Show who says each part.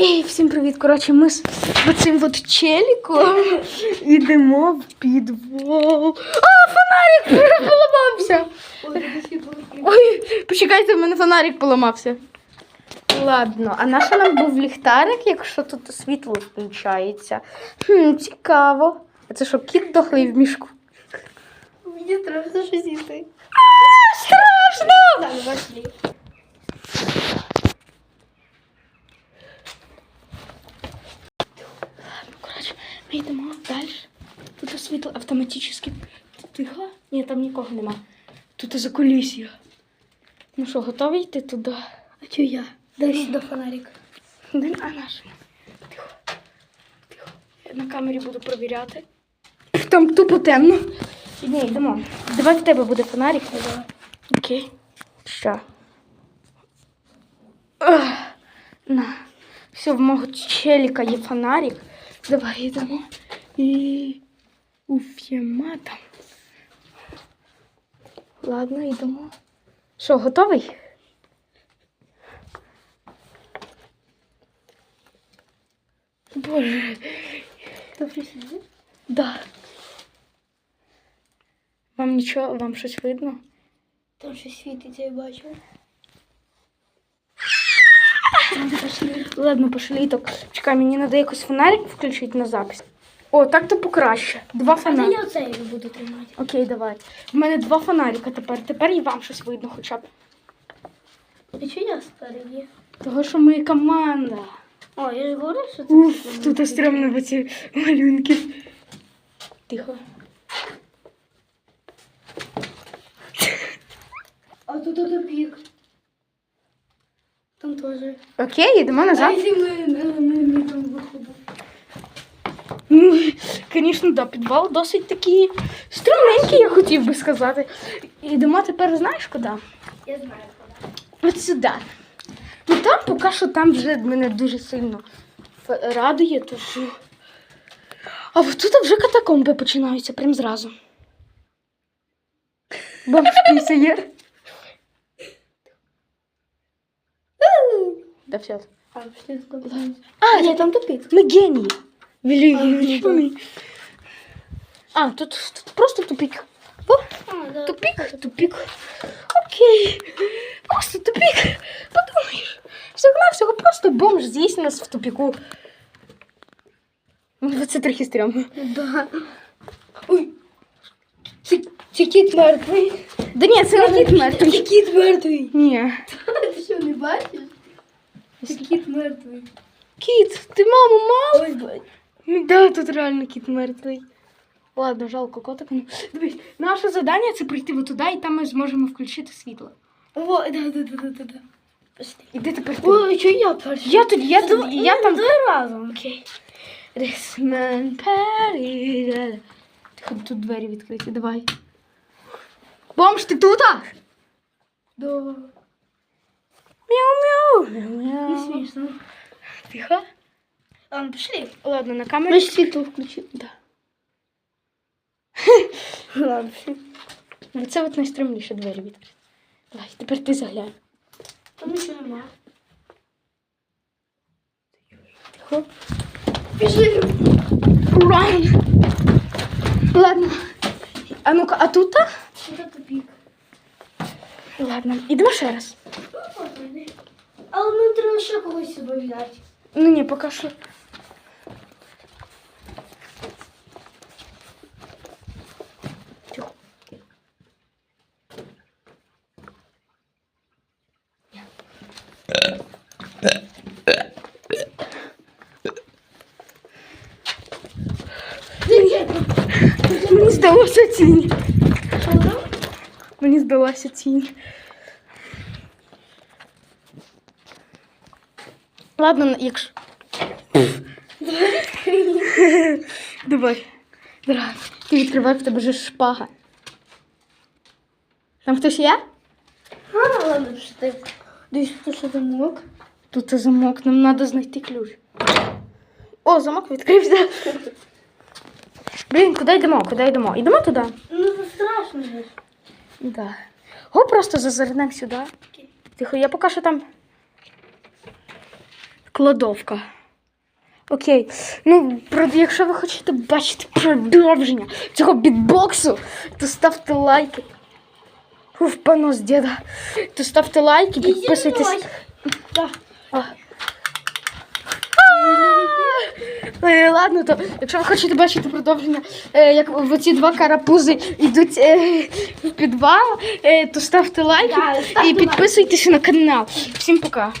Speaker 1: Ей, всім привіт! Коротше, ми з цим от челіком йдемо в підвал. А, фонарик поламався! Ой, почекайте, в мене фонарик поламався. Ладно, а на що нам був ліхтарик, якщо тут світло включається? Хм, цікаво. А це що, кіт дохлий в мішку?
Speaker 2: Мені страшно щось йти.
Speaker 1: Страшно!
Speaker 2: Так, пошли.
Speaker 1: Ну, коротше, ми йдемо далі. Тут світло автоматично. Тихо? Ні, там нікого нема. Тут закулісся. Ну що, готові йти туди?
Speaker 2: А чого я? Дай сюди фонарик.
Speaker 1: Де а наш? Тихо. Тихо. Я на камері буду провіряти. Там тупо темно. Ні, йдемо. Давай в тебе буде фонарик. Окей. Що? На. Все, в мого челіка є фонарик. Давай йдемо. І уф'єма там. Ладно, йдемо. Що, готовий? Боже.
Speaker 2: Добре сидить?
Speaker 1: Да. Вам нічого, вам щось видно?
Speaker 2: Там щось світиться, я бачу.
Speaker 1: Ладно, пошли так. Чекай, мені треба якось фонарик включити на запис. О, так то покраще. Два
Speaker 2: А я
Speaker 1: фонарика.
Speaker 2: оцей буду тримати.
Speaker 1: Окей, давай. В мене два фонарика тепер. Тепер і вам щось видно хоча б.
Speaker 2: А чого я спереді?
Speaker 1: Того, що ми команда.
Speaker 2: О, я ж говорю, що це.
Speaker 1: Уф, тут стрімно в ці малюнки. Тихо.
Speaker 2: А тут тупик. Теж.
Speaker 1: Окей, йдемо
Speaker 2: А
Speaker 1: назад.
Speaker 2: якщо ми, ми, ми, ми там виходимо?
Speaker 1: Ну, звісно, да, підвал досить такий стрімненький, я хотів би сказати. Йдемо тепер, знаєш куди?
Speaker 2: Я знаю, куди.
Speaker 1: От сюди. Ну там поки що там вже мене дуже сильно радує, то що. А тут вже катакомби починаються прям зразу. Бабушка є. Да все.
Speaker 2: А, пішли туди.
Speaker 1: А,
Speaker 2: Ні, там тупик.
Speaker 1: Ми генії.
Speaker 2: А,
Speaker 1: Великі.
Speaker 2: ну,
Speaker 1: А, тут, тут просто тупик. О,
Speaker 2: А, да.
Speaker 1: тупик, тупик. Окей. Просто тупик. Подумаєш. Всього всього просто бомж з'їсть нас в тупіку. Ну, Це трохи стрьомно.
Speaker 2: Да. Ой. Це, це кіт мертвий.
Speaker 1: Да ні, це не кіт
Speaker 2: Це
Speaker 1: мертвий.
Speaker 2: кіт мертвий.
Speaker 1: Ні.
Speaker 2: Ти що, не бачиш? Це кіт мертвий.
Speaker 1: Кіт, ти маму мав?
Speaker 2: Ой.
Speaker 1: Ну да, тут реально кіт мертвий. Ладно, жалко котика. Ну, дивись, наше завдання це прийти от туди, і там ми зможемо включити світло.
Speaker 2: О, да, да, да, да, да, да.
Speaker 1: Іди тепер ти.
Speaker 2: Ой, що я перший?
Speaker 1: Я тут, я тут, я там.
Speaker 2: Давай разом.
Speaker 1: Окей. This man Perry. Тихо, тут двері відкриті, давай. Бомж, ти тут?
Speaker 2: Да.
Speaker 1: Мяу-мяу.
Speaker 2: Не
Speaker 1: Мяу-мяу. Тихо.
Speaker 2: А, ну пішли.
Speaker 1: Ладно, на камері.
Speaker 2: Ми ж світло включили.
Speaker 1: Да.
Speaker 2: Ладно, пішли.
Speaker 1: Оце от найстромніше двері відкриті. Давай, тепер ти заглянь.
Speaker 2: Там нічого нема.
Speaker 1: Тихо.
Speaker 2: Пішли.
Speaker 1: Run. Ладно. А ну-ка, а тут?
Speaker 2: Це тупик.
Speaker 1: Ладно, ідемо ще раз.
Speaker 2: Але нам треба ще когось з собою взяти.
Speaker 1: Ну ні, поки що. Тихо. Мені здалося тінь.
Speaker 2: Що там?
Speaker 1: Мені здалася тінь. Ладно, якщо. Давай. Давай. Ти відкривай, в тебе вже шпага. Там хтось є?
Speaker 2: А, ладно, пішли. Дивись, тут що замок.
Speaker 1: Тут замок, нам треба знайти ключ. О, замок відкрився. Блін, куди йдемо? Куди йдемо? Йдемо туди?
Speaker 2: Ну, це страшно ж.
Speaker 1: Да. Го просто зазирнемо сюди. Тихо, я поки що там. Кладовка. Окей. Ну, про- якщо ви хочете бачити продовження цього бітбоксу, то ставте лайки. Уф, понос діда. То ставте лайки, підписуйтесь. Е, Ладно, то якщо ви хочете бачити продовження, е, як оці два карапузи йдуть е, в підвал, то ставте лайки і підписуйтесь на канал. Всім пока.